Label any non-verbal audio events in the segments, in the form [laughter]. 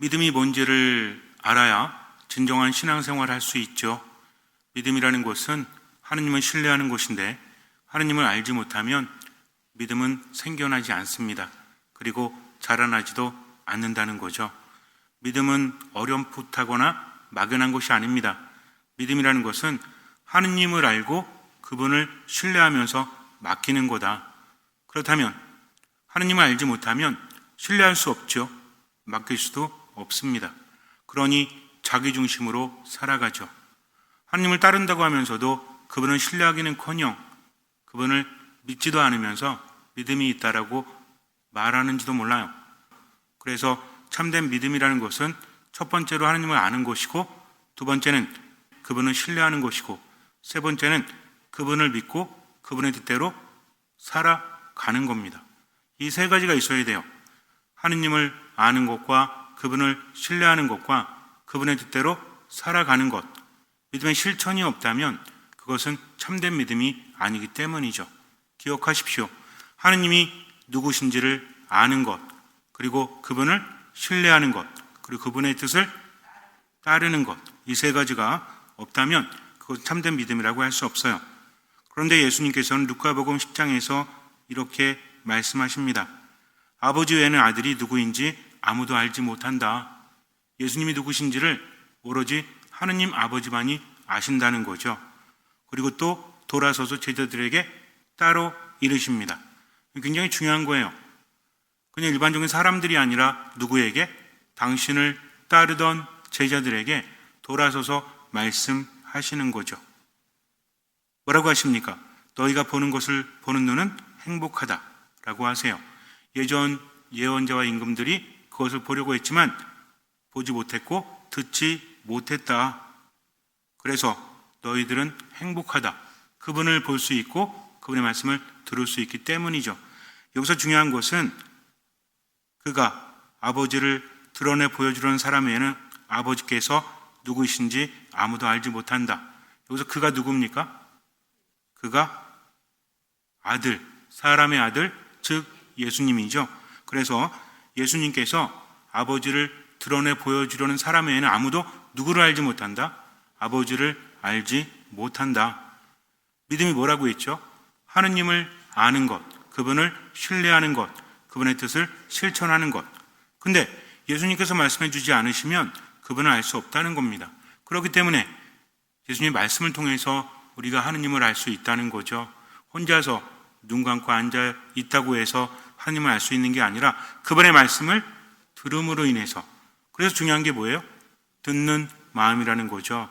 믿음이 뭔지를 알아야 진정한 신앙생활을 할 수 있죠. 믿음이라는 것은 하느님을 신뢰하는 것인데 하느님을 알지 못하면 믿음은 생겨나지 않습니다. 그리고 자라나지도 않는다는 거죠. 믿음은 어렴풋하거나 막연한 것이 아닙니다. 믿음이라는 것은 하느님을 알고 그분을 신뢰하면서 맡기는 거다. 그렇다면 하느님을 알지 못하면 신뢰할 수 없죠. 맡길 수도 없습니다. 그러니 자기 중심으로 살아가죠. 하느님을 따른다고 하면서도 그분을 신뢰하기는커녕 그분을 믿지도 않으면서 믿음이 있다라고 말하는지도 몰라요. 그래서 참된 믿음이라는 것은 첫 번째로 하느님을 아는 것이고 두 번째는 그분을 신뢰하는 것이고 세 번째는 그분을 믿고 그분의 뜻대로 살아가는 겁니다. 이 세 가지가 있어야 돼요. 하느님을 아는 것과 그분을 신뢰하는 것과 그분의 뜻대로 살아가는 것. 믿음의 실천이 없다면 그것은 참된 믿음이 아니기 때문이죠. 기억하십시오. 하느님이 누구신지를 아는 것, 그리고 그분을 신뢰하는 것, 그리고 그분의 뜻을 따르는 것. 이 세 가지가 없다면 그것 참된 믿음이라고 할 수 없어요. 그런데 예수님께서는 루카복음 10장에서 이렇게 말씀하십니다. 아버지 외에는 아들이 누구인지 아무도 알지 못한다. 예수님이 누구신지를 오로지 하느님 아버지만이 아신다는 거죠. 그리고 또 돌아서서 제자들에게 따로 이르십니다. 굉장히 중요한 거예요. 그냥 일반적인 사람들이 아니라 누구에게 당신을 따르던 제자들에게 돌아서서 말씀하시는 거죠. 뭐라고 하십니까? 너희가 보는 것을 보는 눈은 행복하다라고 하세요. 예전 예언자와 임금들이 그것을 보려고 했지만 보지 못했고 듣지 못했다. 그래서 너희들은 행복하다. 그분을 볼 수 있고 그분의 말씀을 들을 수 있기 때문이죠. 여기서 중요한 것은 그가 아버지를 드러내 보여주려는 사람에는 아버지께서 누구이신지 아무도 알지 못한다. 여기서 그가 누굽니까? 그가 아들, 사람의 아들, 즉 예수님이죠. 그래서 예수님께서 아버지를 드러내 보여주려는 사람에는 아무도 누구를 알지 못한다? 아버지를 알지 못한다. 믿음이 뭐라고 했죠? 하느님을 아는 것, 그분을 신뢰하는 것, 그분의 뜻을 실천하는 것. 근데 예수님께서 말씀해 주지 않으시면 그분을 알 수 없다는 겁니다. 그렇기 때문에 예수님 말씀을 통해서 우리가 하느님을 알 수 있다는 거죠. 혼자서 눈 감고 앉아 있다고 해서 하느님을 알 수 있는 게 아니라 그분의 말씀을 들음으로 인해서 그래서 중요한 게 뭐예요? 듣는 마음이라는 거죠.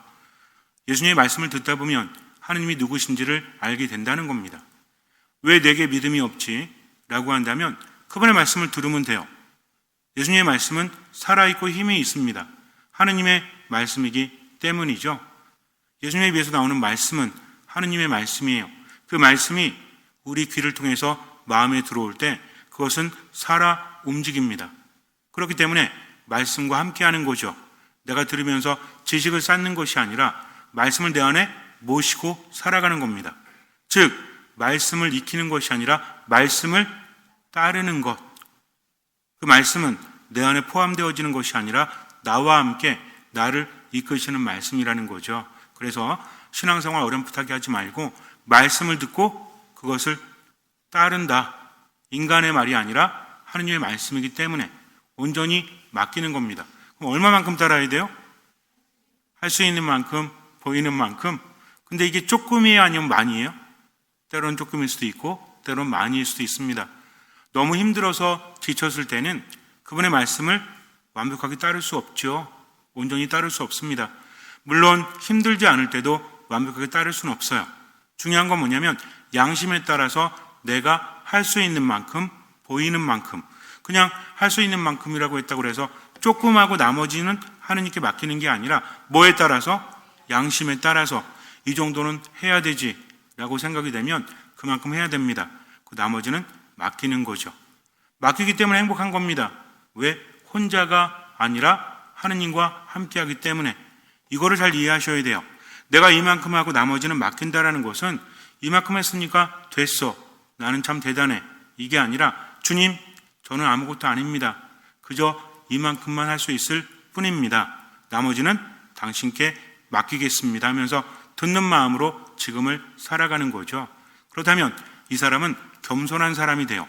예수님의 말씀을 듣다 보면 하느님이 누구신지를 알게 된다는 겁니다. 왜 내게 믿음이 없지? 라고 한다면 그분의 말씀을 들으면 돼요. 예수님의 말씀은 살아있고 힘이 있습니다. 하느님의 말씀이기 때문이죠. 예수님에 비해서 나오는 말씀은 하느님의 말씀이에요. 그 말씀이 우리 귀를 통해서 마음에 들어올 때 그것은 살아 움직입니다. 그렇기 때문에 말씀과 함께 하는 거죠. 내가 들으면서 지식을 쌓는 것이 아니라 말씀을 내 안에 모시고 살아가는 겁니다. 즉, 말씀을 익히는 것이 아니라 말씀을 따르는 것. 그 말씀은 내 안에 포함되어지는 것이 아니라 나와 함께 나를 이끄시는 말씀이라는 거죠. 그래서 신앙생활 어렴풋하게 하지 말고 말씀을 듣고 그것을 따른다. 인간의 말이 아니라 하느님의 말씀이기 때문에 온전히 맡기는 겁니다. 그럼 얼마만큼 따라야 돼요? 할 수 있는 만큼, 보이는 만큼. 근데 이게 조금이에요? 아니면 많이에요? 때로는 조금일 수도 있고, 때로는 많이일 수도 있습니다. 너무 힘들어서 지쳤을 때는 그분의 말씀을 완벽하게 따를 수 없죠. 온전히 따를 수 없습니다. 물론 힘들지 않을 때도 완벽하게 따를 수는 없어요. 중요한 건 뭐냐면 양심에 따라서 내가 할 수 있는 만큼, 보이는 만큼, 그냥 할 수 있는 만큼이라고 했다고 해서 조금 하고 나머지는 하느님께 맡기는 게 아니라 뭐에 따라서 양심에 따라서 이 정도는 해야 되지라고 생각이 되면 그만큼 해야 됩니다. 그 나머지는 맡기는 거죠. 맡기기 때문에 행복한 겁니다. 왜? 혼자가 아니라 하느님과 함께하기 때문에 이거를 잘 이해하셔야 돼요. 내가 이만큼 하고 나머지는 맡긴다라는 것은 이만큼 했으니까 됐어. 나는 참 대단해. 이게 아니라 주님, 저는 아무것도 아닙니다. 그저 이만큼만 할 수 있을 뿐입니다. 나머지는 당신께 맡기겠습니다 하면서 듣는 마음으로 지금을 살아가는 거죠. 그렇다면 이 사람은 겸손한 사람이 돼요.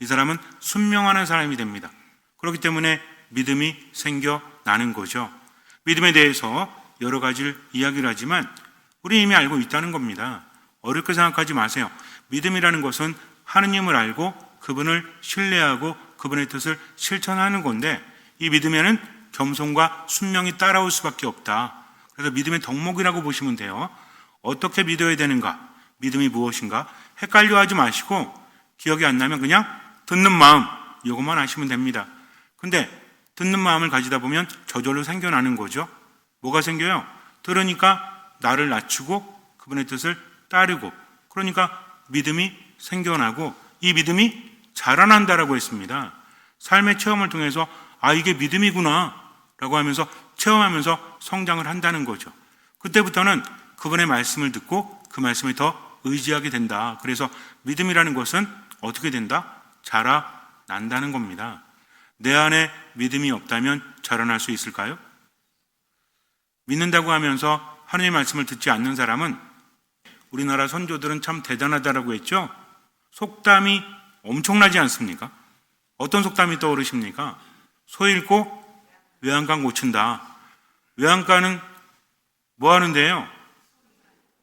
이 사람은 순명하는 사람이 됩니다. 그렇기 때문에 믿음이 생겨나는 거죠. 믿음에 대해서 여러 가지를 이야기를 하지만 우리 이미 알고 있다는 겁니다. 어렵게 생각하지 마세요. 믿음이라는 것은 하느님을 알고 그분을 신뢰하고 그분의 뜻을 실천하는 건데 이 믿음에는 겸손과 순명이 따라올 수밖에 없다. 그래서 믿음의 덕목이라고 보시면 돼요. 어떻게 믿어야 되는가? 믿음이 무엇인가? 헷갈려 하지 마시고 기억이 안 나면 그냥 듣는 마음 이것만 아시면 됩니다. 근데 듣는 마음을 가지다 보면 저절로 생겨나는 거죠. 뭐가 생겨요? 들으니까 나를 낮추고 그분의 뜻을 따르고 그러니까 믿음이 생겨나고 이 믿음이 자라난다라고 했습니다. 삶의 체험을 통해서 아 이게 믿음이구나 라고 하면서 체험하면서 성장을 한다는 거죠. 그때부터는 그분의 말씀을 듣고 그 말씀에 더 의지하게 된다. 그래서 믿음이라는 것은 어떻게 된다? 자라난다는 겁니다. 내 안에 믿음이 없다면 자라날 수 있을까요? 믿는다고 하면서 하나님의 말씀을 듣지 않는 사람은 우리나라 선조들은 참 대단하다라고 했죠. 속담이 엄청나지 않습니까? 어떤 속담이 떠오르십니까? 소 잃고 외양간 고친다. 외양간은 뭐 하는데요?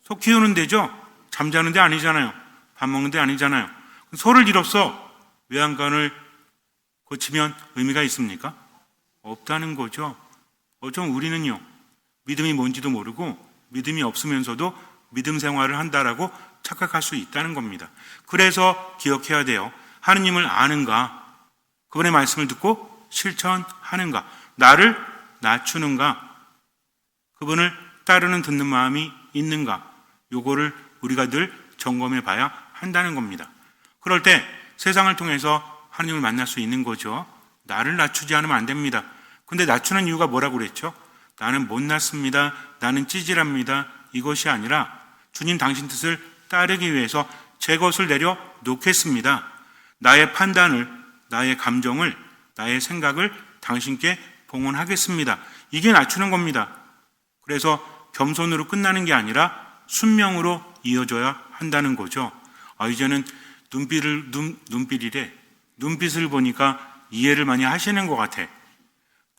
소 키우는 데죠? 잠자는 데 아니잖아요. 밥 먹는 데 아니잖아요. 소를 잃었어. 외양간을 고치면 의미가 있습니까? 없다는 거죠. 어쩜 우리는요, 믿음이 뭔지도 모르고 믿음이 없으면서도 믿음 생활을 한다라고 착각할 수 있다는 겁니다. 그래서 기억해야 돼요. 하느님을 아는가? 그분의 말씀을 듣고 실천하는가? 나를 낮추는가? 그분을 따르는 듣는 마음이 있는가? 요거를 우리가 늘 점검해 봐야 한다는 겁니다. 그럴 때 세상을 통해서 하나님을 만날 수 있는 거죠. 나를 낮추지 않으면 안 됩니다. 근데 낮추는 이유가 뭐라고 그랬죠? 나는 못났습니다. 나는 찌질합니다. 이것이 아니라 주님 당신 뜻을 따르기 위해서 제 것을 내려 놓겠습니다. 나의 판단을, 나의 감정을, 나의 생각을 당신께 봉헌하겠습니다. 이게 낮추는 겁니다. 그래서 겸손으로 끝나는 게 아니라 순명으로 이어져야 한다는 거죠. 아, 이제는 눈빛을, 눈, 눈빛이래. 눈빛을 보니까 이해를 많이 하시는 것 같아.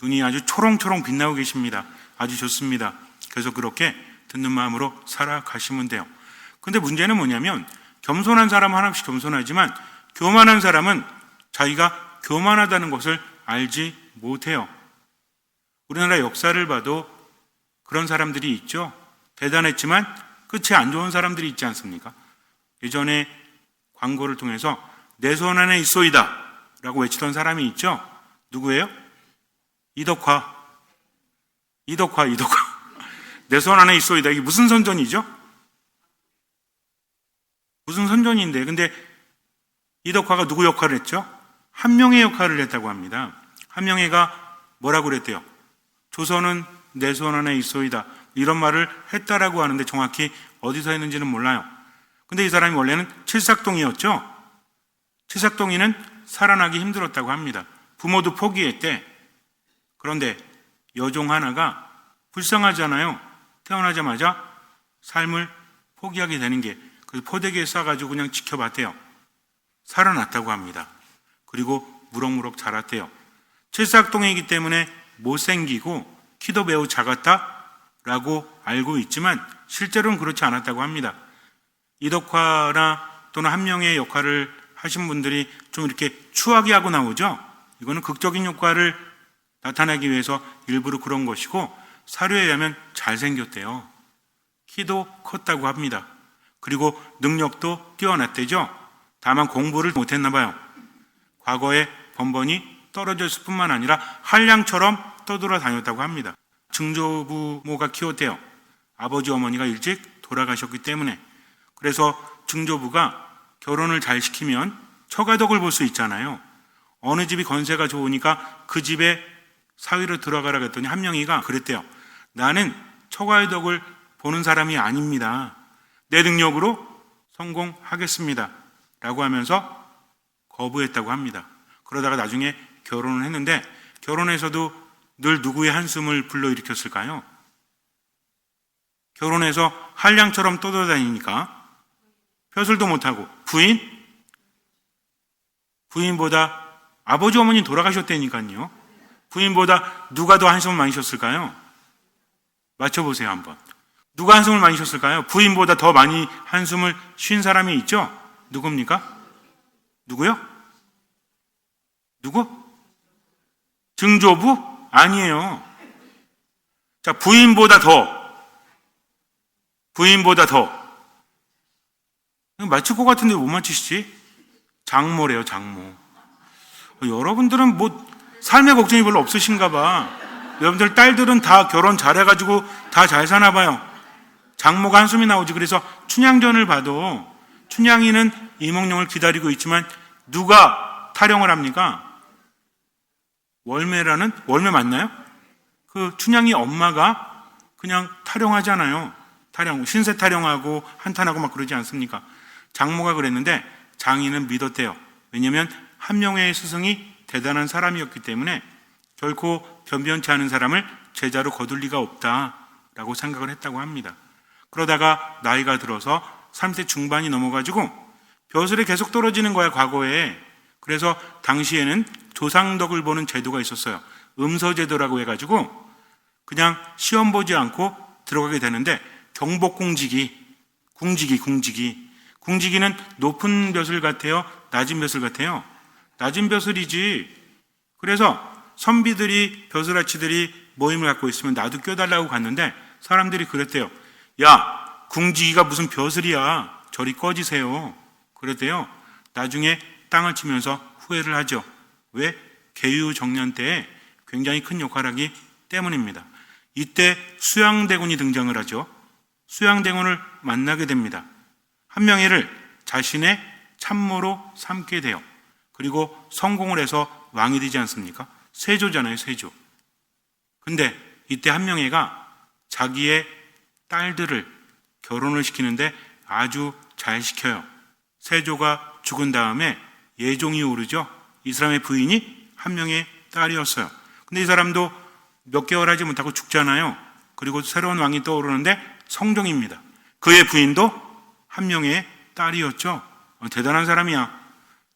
눈이 아주 초롱초롱 빛나고 계십니다. 아주 좋습니다. 그래서 그렇게 듣는 마음으로 살아가시면 돼요. 근데 문제는 뭐냐면 겸손한 사람은 하나씩 겸손하지만 교만한 사람은 자기가 교만하다는 것을 알지 못해요. 우리나라 역사를 봐도 그런 사람들이 있죠. 대단했지만 끝이 안 좋은 사람들이 있지 않습니까? 예전에 광고를 통해서 내 손 안에 있소이다 라고 외치던 사람이 있죠. 누구예요? 이덕화. 이덕화, 이덕화. 내 손 안에 있소이다. 이게 무슨 선전이죠? 무슨 선전인데. 근데 이덕화가 누구 역할을 했죠? 한 명의 역할을 했다고 합니다. 한 명의가 뭐라고 그랬대요? 조선은 내 손 안에 있소이다. 이런 말을 했다라고 하는데 정확히 어디서 했는지는 몰라요. 근데 이 사람이 원래는 칠삭동이었죠? 칠삭동이는 살아나기 힘들었다고 합니다. 부모도 포기했대. 그런데 여종 하나가 불쌍하잖아요. 태어나자마자 삶을 포기하게 되는 게 그래서 포대기에 싸가지고 그냥 지켜봤대요. 살아났다고 합니다. 그리고 무럭무럭 자랐대요. 칠삭동이기 때문에 못생기고 키도 매우 작았다라고 알고 있지만 실제로는 그렇지 않았다고 합니다. 이덕화나 또는 한 명의 역할을 하신 분들이 좀 이렇게 추하게 하고 나오죠. 이거는 극적인 효과를 나타내기 위해서 일부러 그런 것이고 사료에 의하면 잘생겼대요. 키도 컸다고 합니다. 그리고 능력도 뛰어났대죠. 다만 공부를 못했나 봐요. 과거에 번번이 떨어졌을 뿐만 아니라 한량처럼 떠돌아 다녔다고 합니다. 증조부모가 키웠대요. 아버지 어머니가 일찍 돌아가셨기 때문에 그래서 증조부가 결혼을 잘 시키면 처가덕을 볼 수 있잖아요. 어느 집이 건세가 좋으니까 그 집에 사위로 들어가라 그랬더니 한 명이가 그랬대요. 나는 처가의 덕을 보는 사람이 아닙니다. 내 능력으로 성공하겠습니다. 라고 하면서 거부했다고 합니다. 그러다가 나중에 결혼을 했는데 결혼해서도 늘 누구의 한숨을 불러일으켰을까요? 결혼해서 한량처럼 떠돌아다니니까 벼슬도 못하고 부인? 부인보다 아버지 어머니 돌아가셨다니까요. 부인보다 누가 더 한숨을 많이 쉬었을까요? 맞춰보세요 한번. 누가 한숨을 많이 쉬었을까요? 부인보다 더 많이 한숨을 쉰 사람이 있죠? 누굽니까? 누구요? 누구? 증조부? 아니에요. 자, 부인보다 더. 부인보다 더. 맞출 것 같은데 못 맞히시지? 장모래요, 장모. 어, 여러분들은 뭐 삶의 걱정이 별로 없으신가 봐. 여러분들 딸들은 다 결혼 잘해가지고 다 잘 사나 봐요. 장모가 한숨이 나오지. 그래서 춘향전을 봐도 춘향이는 이몽룡을 기다리고 있지만 누가 타령을 합니까? 월매라는 월매 맞나요? 그 춘향이 엄마가 그냥 타령하잖아요. 타령 신세 타령하고 한탄하고 막 그러지 않습니까? 장모가 그랬는데 장인은 믿었대요. 왜냐하면 한명회의 스승이 대단한 사람이었기 때문에 결코 변변치 않은 사람을 제자로 거둘 리가 없다라고 생각을 했다고 합니다. 그러다가 나이가 들어서 30대 중반이 넘어가지고 벼슬이 계속 떨어지는 거야 과거에. 그래서 당시에는 조상덕을 보는 제도가 있었어요. 음서제도라고 해가지고 그냥 시험 보지 않고 들어가게 되는데 경복궁직이 궁직이 궁직이 궁지기는 높은 벼슬 같아요? 낮은 벼슬 같아요? 낮은 벼슬이지. 그래서 선비들이 벼슬아치들이 모임을 갖고 있으면 나도 껴달라고 갔는데 사람들이 그랬대요. 야, 궁지기가 무슨 벼슬이야. 저리 꺼지세요. 그랬대요. 나중에 땅을 치면서 후회를 하죠. 왜? 개유 정년 때에 굉장히 큰 역할을 하기 때문입니다. 이때 수양대군이 등장을 하죠. 수양대군을 만나게 됩니다. 한명회를 자신의 참모로 삼게 돼요. 그리고 성공을 해서 왕이 되지 않습니까? 세조잖아요, 세조. 근데 이때 한명회가 자기의 딸들을 결혼을 시키는데 아주 잘 시켜요. 세조가 죽은 다음에 예종이 오르죠. 이 사람의 부인이 한 명의 딸이었어요. 근데 이 사람도 몇 개월 하지 못하고 죽잖아요. 그리고 새로운 왕이 떠오르는데 성종입니다. 그의 부인도 한 명의 딸이었죠. 어, 대단한 사람이야.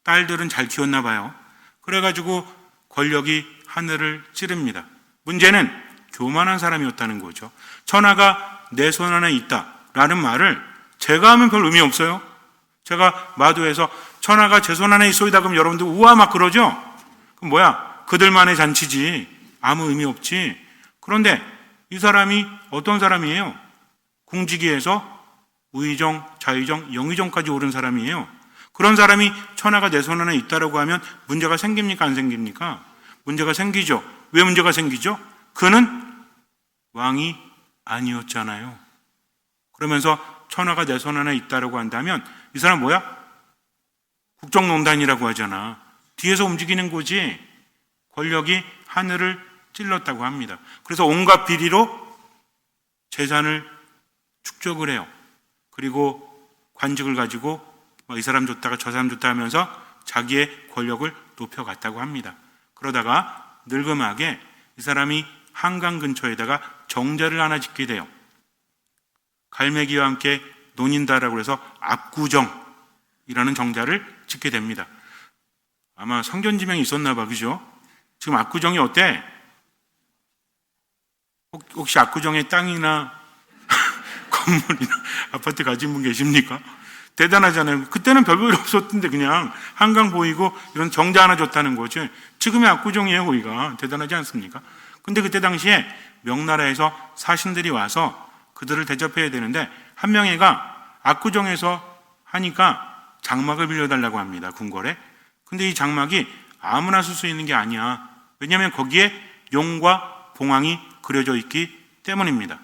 딸들은 잘 키웠나 봐요. 그래가지고 권력이 하늘을 찌릅니다. 문제는 교만한 사람이었다는 거죠. 천하가 내 손 안에 있다. 라는 말을 제가 하면 별 의미 없어요. 제가 마도에서 천하가 제 손 안에 있어이다 그럼 여러분들 우와 막 그러죠? 그럼 뭐야? 그들만의 잔치지. 아무 의미 없지. 그런데 이 사람이 어떤 사람이에요? 궁지기에서 우의정, 자의정, 영의정까지 오른 사람이에요. 그런 사람이 천하가 내 손 안에 있다라고 하면 문제가 생깁니까? 안 생깁니까? 문제가 생기죠. 왜 문제가 생기죠? 그는 왕이 아니었잖아요. 그러면서 천하가 내 손 안에 있다라고 한다면 이 사람 뭐야? 국정농단이라고 하잖아. 뒤에서 움직이는 거지. 권력이 하늘을 찔렀다고 합니다. 그래서 온갖 비리로 재산을 축적을 해요. 그리고 관직을 가지고 뭐 이 사람 좋다가 저 사람 좋다 하면서 자기의 권력을 높여갔다고 합니다. 그러다가 늙음하게 이 사람이 한강 근처에다가 정자를 하나 짓게 돼요. 갈매기와 함께 논인다라고 해서 압구정이라는 정자를 짓게 됩니다. 아마 성견지명이 있었나 봐, 그죠? 지금 압구정이 어때? 혹시 압구정의 땅이나 [laughs] 건물이나 아파트 가진 분 계십니까? 대단하잖아요. 그때는 별볼 없었던데 그냥 한강 보이고 이런 정자 하나 줬다는 거죠. 지금의 압구정이에요, 거기가. 대단하지 않습니까? 근데 그때 당시에 명나라에서 사신들이 와서 그들을 대접해야 되는데 한 명애가 압구정에서 하니까 장막을 빌려달라고 합니다. 궁궐에. 근데 이 장막이 아무나 쓸 수 있는 게 아니야. 왜냐하면 거기에 용과 봉황이 그려져 있기 때문입니다.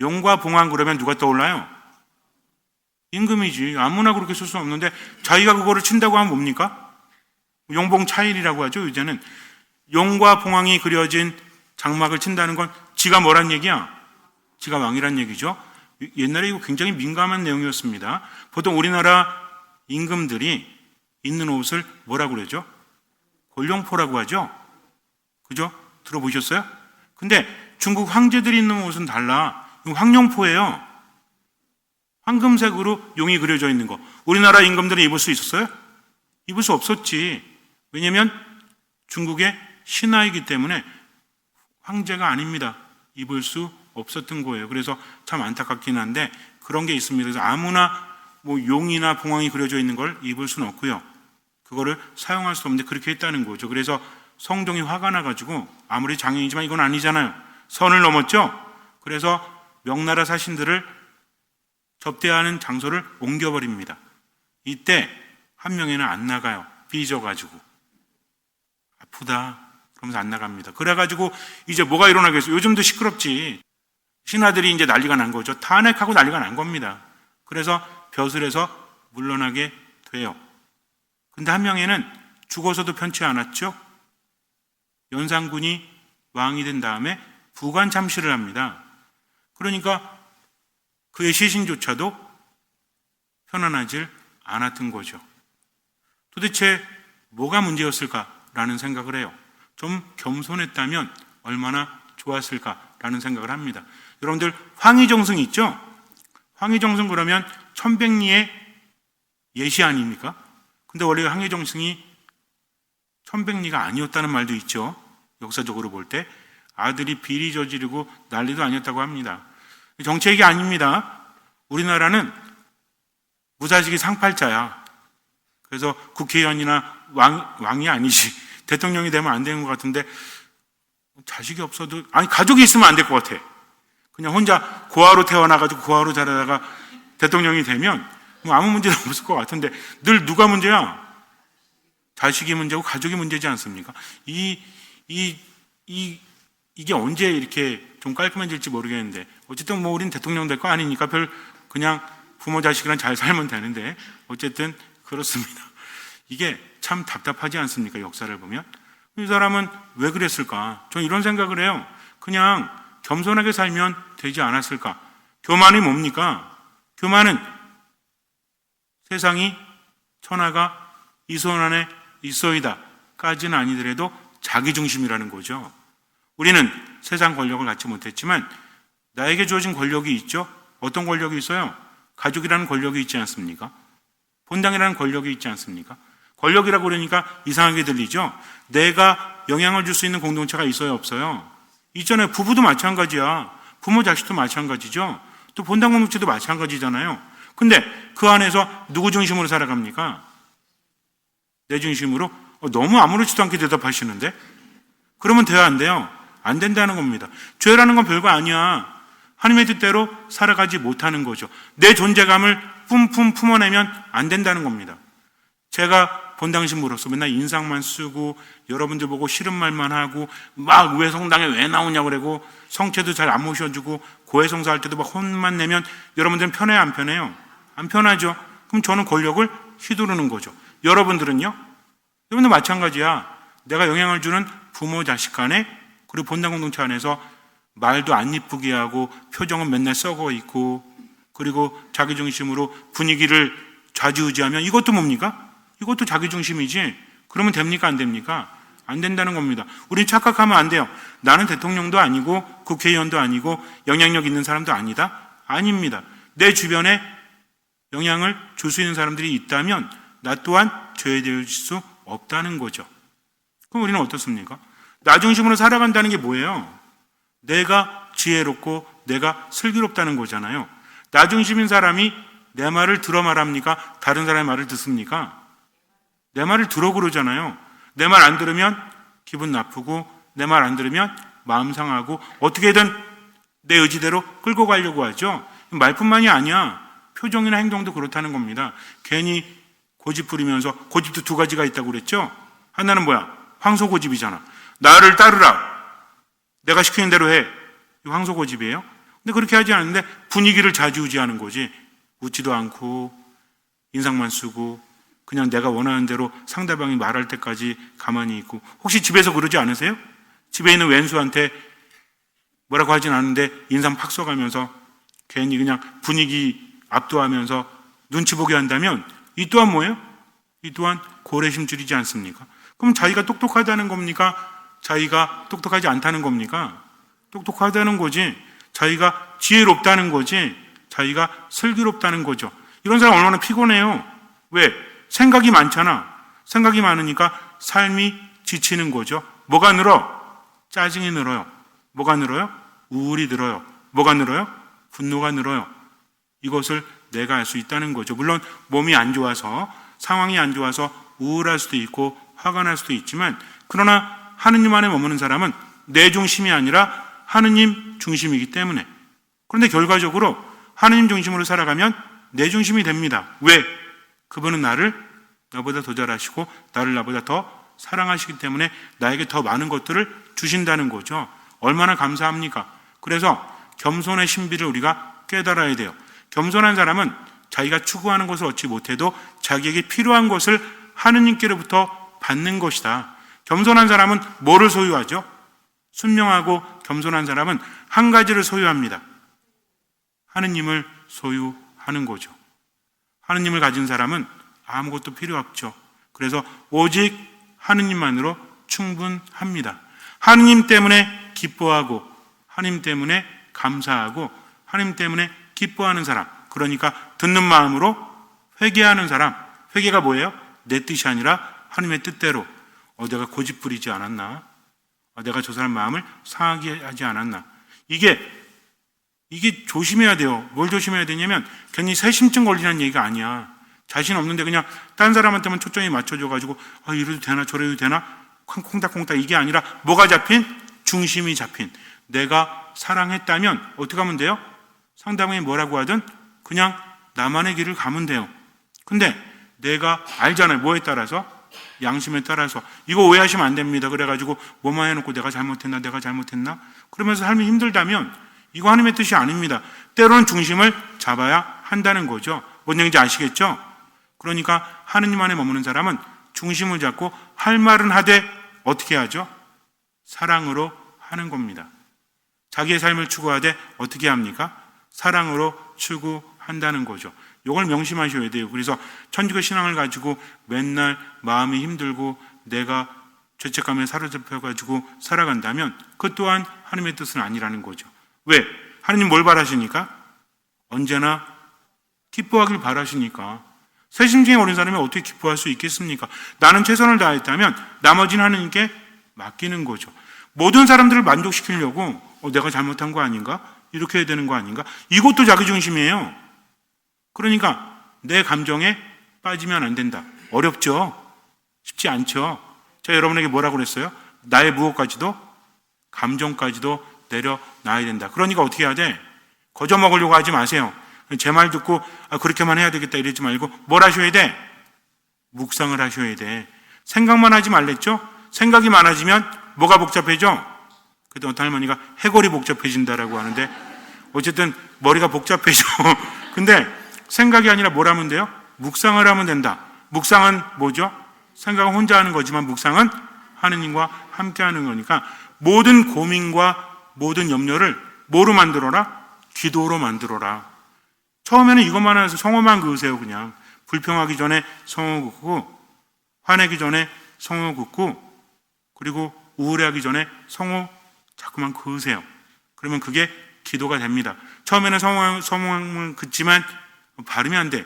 용과 봉황 그러면 누가 떠올라요? 임금이지. 아무나 그렇게 쓸 수 없는데 자기가 그거를 친다고 하면 뭡니까? 용봉 차일이라고 하죠. 이제는 용과 봉황이 그려진 장막을 친다는 건 지가 뭐란 얘기야? 지가 왕이란 얘기죠. 옛날에 이거 굉장히 민감한 내용이었습니다. 보통 우리나라 임금들이 입는 옷을 뭐라고 그러죠? 골룡포라고 하죠. 그죠? 들어보셨어요? 근데 중국 황제들이 입는 옷은 달라. 황룡포예요. 황금색으로 용이 그려져 있는 거. 우리나라 임금들은 입을 수 있었어요? 입을 수 없었지. 왜냐면 중국의 신하이기 때문에 황제가 아닙니다. 입을 수 없었던 거예요. 그래서 참 안타깝긴 한데 그런 게 있습니다. 그래서 아무나 뭐 용이나 봉황이 그려져 있는 걸 입을 수는 없고요. 그거를 사용할 수 없는데 그렇게 했다는 거죠. 그래서 성종이 화가 나가지고 아무리 장인이지만 이건 아니잖아요. 선을 넘었죠. 그래서 명나라 사신들을 접대하는 장소를 옮겨버립니다. 이때 한 명에는 안 나가요. 삐져가지고 아프다. 그러면서 안 나갑니다. 그래가지고 이제 뭐가 일어나겠어요? 요즘도 시끄럽지. 신하들이 이제 난리가 난 거죠. 탄핵하고 난리가 난 겁니다. 그래서 벼슬에서 물러나게 돼요. 근데 한 명에는 죽어서도 편치 않았죠. 연산군이 왕이 된 다음에 부관 참시를 합니다. 그러니까 그의 시신조차도 편안하질 않았던 거죠. 도대체 뭐가 문제였을까라는 생각을 해요. 좀 겸손했다면 얼마나 좋았을까라는 생각을 합니다. 여러분들 황희정승 있죠? 황희정승 그러면 천백리의 예시 아닙니까? 근데 원래 황희정승이 천백리가 아니었다는 말도 있죠. 역사적으로 볼 때 아들이 비리 저지르고 난리도 아니었다고 합니다. 정책이 아닙니다. 우리나라는 무사직이 상팔자야. 그래서 국회의원이나 왕, 왕이 아니지. [laughs] 대통령이 되면 안 되는 것 같은데 자식이 없어도 아니 가족이 있으면 안 될 것 같아. 그냥 혼자 고아로 태어나가지고 고아로 자라다가 대통령이 되면 뭐 아무 문제도 [laughs] 없을 것 같은데 늘 누가 문제야? 자식이 문제고 가족이 문제지 않습니까? 이, 이, 이, 이게 언제 이렇게 좀 깔끔해질지 모르겠는데 어쨌든 뭐 우린 대통령 될 거 아니니까 별 그냥 부모 자식이랑 잘 살면 되는데 어쨌든 그렇습니다. 이게 참 답답하지 않습니까? 역사를 보면 이 사람은 왜 그랬을까? 저는 이런 생각을 해요. 그냥 겸손하게 살면 되지 않았을까? 교만이 뭡니까? 교만은 세상이 천하가 이 손 안에 있어이다 까지는 아니더라도 자기중심이라는 거죠. 우리는 세상 권력을 갖지 못했지만 나에게 주어진 권력이 있죠. 어떤 권력이 있어요? 가족이라는 권력이 있지 않습니까? 본당이라는 권력이 있지 않습니까? 권력이라고 그러니까 이상하게 들리죠? 내가 영향을 줄 수 있는 공동체가 있어요, 없어요? 있잖아요. 부부도 마찬가지야. 부모 자식도 마찬가지죠. 또 본당 공동체도 마찬가지잖아요. 근데 그 안에서 누구 중심으로 살아갑니까? 내 중심으로? 어, 너무 아무렇지도 않게 대답하시는데? 그러면 돼야 안 돼요? 안 된다는 겁니다. 죄라는 건 별거 아니야. 하나님의 뜻대로 살아가지 못하는 거죠. 내 존재감을 뿜뿜 품어내면 안 된다는 겁니다. 제가 본당신부로서 맨날 인상만 쓰고 여러분들 보고 싫은 말만 하고 막 왜 성당에 왜 나오냐고 그러고 성체도 잘 안 모셔주고 고해성사 할 때도 막 혼만 내면 여러분들은 편해요 안 편해요? 안 편하죠. 그럼 저는 권력을 휘두르는 거죠. 여러분들은요? 여러분들 마찬가지야. 내가 영향을 주는 부모 자식 간에 그리고 본당 공동체 안에서 말도 안 이쁘게 하고 표정은 맨날 썩어 있고 그리고 자기 중심으로 분위기를 좌지우지하면 이것도 뭡니까? 이것도 자기 중심이지. 그러면 됩니까? 안 됩니까? 안 된다는 겁니다. 우린 착각하면 안 돼요. 나는 대통령도 아니고 국회의원도 아니고 영향력 있는 사람도 아니다? 아닙니다. 내 주변에 영향을 줄 수 있는 사람들이 있다면 나 또한 죄될 수 없다는 거죠. 그럼 우리는 어떻습니까? 나 중심으로 살아간다는 게 뭐예요? 내가 지혜롭고 내가 슬기롭다는 거잖아요. 나 중심인 사람이 내 말을 들어 말합니까? 다른 사람의 말을 듣습니까? 내 말을 들어 그러잖아요. 내 말 안 들으면 기분 나쁘고 내 말 안 들으면 마음 상하고 어떻게든 내 의지대로 끌고 가려고 하죠. 말뿐만이 아니야. 표정이나 행동도 그렇다는 겁니다. 괜히 고집 부리면서 고집도 두 가지가 있다고 그랬죠. 하나는 뭐야? 황소 고집이잖아. 나를 따르라. 내가 시키는 대로 해. 이 황소 고집이에요. 근데 그렇게 하지 않는데 분위기를 좌지우지하는 거지. 웃지도 않고 인상만 쓰고 그냥 내가 원하는 대로 상대방이 말할 때까지 가만히 있고 혹시 집에서 그러지 않으세요? 집에 있는 왼수한테 뭐라고 하진 않는데 인상 팍 써가면서 괜히 그냥 분위기 압도하면서 눈치 보게 한다면 이 또한 뭐예요? 이 또한 고래심줄이지 않습니까? 그럼 자기가 똑똑하다는 겁니까? 자기가 똑똑하지 않다는 겁니까? 똑똑하다는 거지. 자기가 지혜롭다는 거지. 자기가 슬기롭다는 거죠. 이런 사람 얼마나 피곤해요. 왜? 생각이 많잖아. 생각이 많으니까 삶이 지치는 거죠. 뭐가 늘어? 짜증이 늘어요. 뭐가 늘어요? 우울이 늘어요. 뭐가 늘어요? 분노가 늘어요. 이것을 내가 알 수 있다는 거죠. 물론 몸이 안 좋아서 상황이 안 좋아서 우울할 수도 있고 화가 날 수도 있지만 그러나 하느님 안에 머무는 사람은 내 중심이 아니라 하느님 중심이기 때문에 그런데 결과적으로 하느님 중심으로 살아가면 내 중심이 됩니다. 왜? 그분은 나를 나보다 더 잘하시고 나를 나보다 더 사랑하시기 때문에 나에게 더 많은 것들을 주신다는 거죠. 얼마나 감사합니까? 그래서 겸손의 신비를 우리가 깨달아야 돼요. 겸손한 사람은 자기가 추구하는 것을 얻지 못해도 자기에게 필요한 것을 하느님께로부터 받는 것이다. 겸손한 사람은 뭐를 소유하죠? 순명하고 겸손한 사람은 한 가지를 소유합니다. 하느님을 소유하는 거죠. 하느님을 가진 사람은 아무것도 필요 없죠. 그래서 오직 하느님만으로 충분합니다. 하느님 때문에 기뻐하고 하느님 때문에 감사하고 하느님 때문에 기뻐하는 사람. 그러니까 듣는 마음으로 회개하는 사람. 회개가 뭐예요? 내 뜻이 아니라 하느님의 뜻대로. 어, 내가 고집 부리지 않았나? 어, 내가 저 사람 마음을 상하게 하지 않았나? 이게 이게 조심해야 돼요. 뭘 조심해야 되냐면 괜히 새심증 걸리는 얘기가 아니야. 자신 없는데 그냥 딴 사람한테만 초점이 맞춰져 가지고 아 이래도 되나 저래도 되나 콩닥콩닥 이게 아니라 뭐가 잡힌 중심이 잡힌 내가 사랑했다면 어떻게 하면 돼요? 상대방이 뭐라고 하든 그냥 나만의 길을 가면 돼요. 근데 내가 알잖아요. 뭐에 따라서 양심에 따라서 이거 오해하시면 안 됩니다. 그래가지고 뭐만 해놓고 내가 잘못했나 내가 잘못했나 그러면서 삶이 힘들다면 이거 하나님의 뜻이 아닙니다. 때로는 중심을 잡아야 한다는 거죠. 뭔 얘기인지 아시겠죠? 그러니까 하느님 안에 머무는 사람은 중심을 잡고 할 말은 하되 어떻게 하죠? 사랑으로 하는 겁니다. 자기의 삶을 추구하되 어떻게 합니까? 사랑으로 추구한다는 거죠. 이걸 명심하셔야 돼요. 그래서 천주교 신앙을 가지고 맨날 마음이 힘들고 내가 죄책감에 사로잡혀가지고 살아간다면 그 또한 하나님의 뜻은 아니라는 거죠. 왜? 하나님 뭘 바라시니까? 언제나 기뻐하길 바라시니까. 새심증에 어린 사람이 어떻게 기뻐할 수 있겠습니까? 나는 최선을 다했다면 나머지는 하나님께 맡기는 거죠. 모든 사람들을 만족시키려고 어, 내가 잘못한 거 아닌가? 이렇게 해야 되는 거 아닌가? 이것도 자기중심이에요. 그러니까 내 감정에 빠지면 안 된다. 어렵죠? 쉽지 않죠? 제가 여러분에게 뭐라고 그랬어요? 나의 무엇까지도 감정까지도 내려놔야 된다. 그러니까 어떻게 해야 돼? 거저 먹으려고 하지 마세요. 제 말 듣고 아, 그렇게만 해야 되겠다 이러지 말고 뭘 하셔야 돼? 묵상을 하셔야 돼. 생각만 하지 말랬죠? 생각이 많아지면 뭐가 복잡해져? 그때 어떤 할머니가 해골이 복잡해진다라고 하는데 어쨌든 머리가 복잡해져. [laughs] 근데 생각이 아니라 뭘 하면 돼요? 묵상을 하면 된다. 묵상은 뭐죠? 생각은 혼자 하는 거지만 묵상은 하느님과 함께 하는 거니까 모든 고민과 모든 염려를 뭐로 만들어라? 기도로 만들어라. 처음에는 이것만 해서 성호만 그으세요, 그냥. 불평하기 전에 성호 긋고, 화내기 전에 성호 긋고, 그리고 우울해하기 전에 성호 자꾸만 그으세요. 그러면 그게 기도가 됩니다. 처음에는 성호, 성호만 긋지만 발음이 안 돼.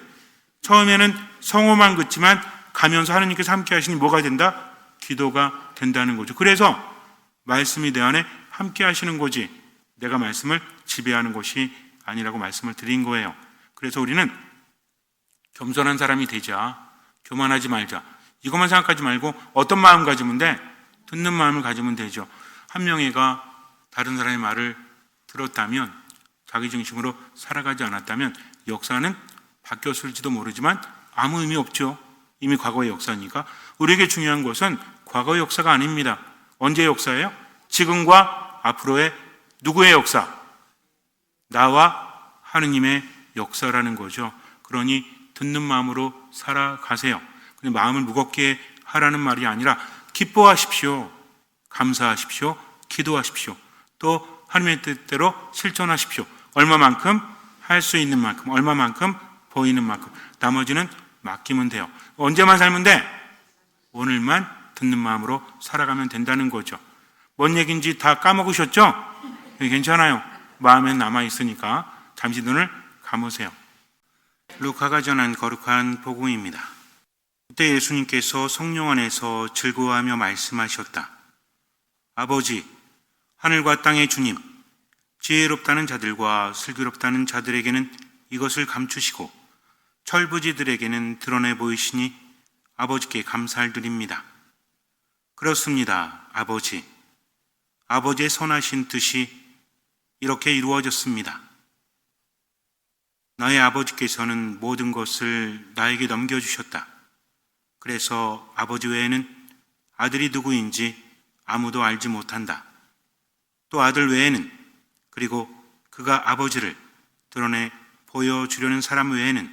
처음에는 성호만 긋지만 가면서 하나님께서 함께 하시니 뭐가 된다? 기도가 된다는 거죠. 그래서 말씀이 내 안에 함께 하시는 거지 내가 말씀을 지배하는 것이 아니라고 말씀을 드린 거예요. 그래서 우리는 겸손한 사람이 되자. 교만하지 말자. 이것만 생각하지 말고 어떤 마음 가지면 돼? 듣는 마음을 가지면 되죠. 한 명이가 다른 사람의 말을 들었다면 자기 중심으로 살아가지 않았다면 역사는 바뀌었을지도 모르지만 아무 의미 없죠. 이미 과거의 역사니까. 우리에게 중요한 것은 과거의 역사가 아닙니다. 언제 역사예요? 지금과 앞으로의 누구의 역사? 나와 하느님의 역사라는 거죠. 그러니 듣는 마음으로 살아가세요. 근데 마음을 무겁게 하라는 말이 아니라 기뻐하십시오. 감사하십시오. 기도하십시오. 또 하나님의 뜻대로 실천하십시오. 얼마만큼 할 수 있는 만큼, 얼마만큼 보이는 만큼. 나머지는 맡기면 돼요. 언제만 살면 돼? 오늘만 듣는 마음으로 살아가면 된다는 거죠. 뭔 얘기인지 다 까먹으셨죠? 예, 괜찮아요. 마음에 남아 있으니까 잠시 눈을 감으세요. 루카가 전한 거룩한 복음입니다. 그때 예수님께서 성령 안에서 즐거워하며 말씀하셨다. 아버지, 하늘과 땅의 주님, 지혜롭다는 자들과 슬기롭다는 자들에게는 이것을 감추시고 철부지들에게는 드러내 보이시니 아버지께 감사를 드립니다. 그렇습니다, 아버지. 아버지의 선하신 뜻이 이렇게 이루어졌습니다. 나의 아버지께서는 모든 것을 나에게 넘겨주셨다. 그래서 아버지 외에는 아들이 누구인지 아무도 알지 못한다. 또 아들 외에는 그리고 그가 아버지를 드러내 보여주려는 사람 외에는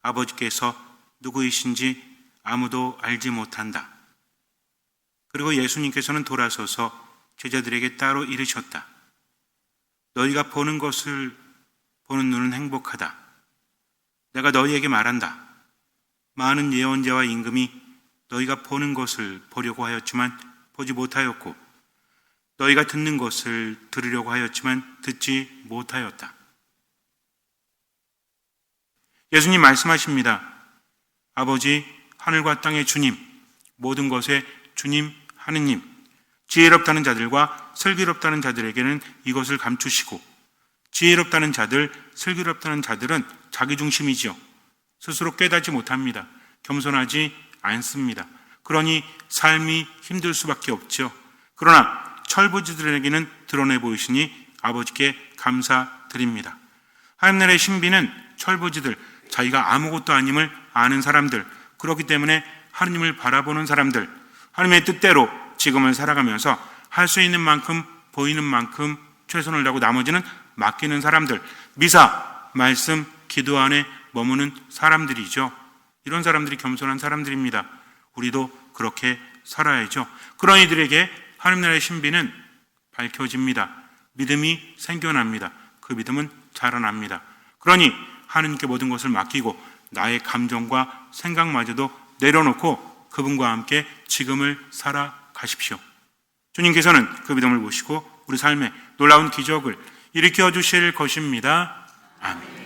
아버지께서 누구이신지 아무도 알지 못한다. 그리고 예수님께서는 돌아서서 제자들에게 따로 이르셨다. 너희가 보는 것을 보는 눈은 행복하다. 내가 너희에게 말한다. 많은 예언자와 임금이 너희가 보는 것을 보려고 하였지만 보지 못하였고 너희가 듣는 것을 들으려고 하였지만 듣지 못하였다. 예수님 말씀하십니다. 아버지 하늘과 땅의 주님 모든 것의 주님 하느님 지혜롭다는 자들과 슬기롭다는 자들에게는 이것을 감추시고 지혜롭다는 자들, 슬기롭다는 자들은 자기 중심이지요. 스스로 깨닫지 못합니다. 겸손하지 않습니다. 그러니 삶이 힘들 수밖에 없죠. 그러나 철부지들에게는 드러내 보이시니 아버지께 감사드립니다. 하늘의 신비는 철부지들, 자기가 아무것도 아님을 아는 사람들, 그렇기 때문에 하느님을 바라보는 사람들, 하나님의 뜻대로 지금을 살아가면서 할 수 있는 만큼 보이는 만큼 최선을 다하고 나머지는 맡기는 사람들, 미사, 말씀, 기도 안에 머무는 사람들이죠. 이런 사람들이 겸손한 사람들입니다. 우리도 그렇게 살아야죠. 그런 이들에게 하나님 나라의 신비는 밝혀집니다. 믿음이 생겨납니다. 그 믿음은 자라납니다. 그러니 하나님께 모든 것을 맡기고 나의 감정과 생각마저도 내려놓고 그분과 함께 지금을 살아가십시오. 주님께서는 그 믿음을 보시고 우리 삶에 놀라운 기적을 일으켜 주실 것입니다. 아멘.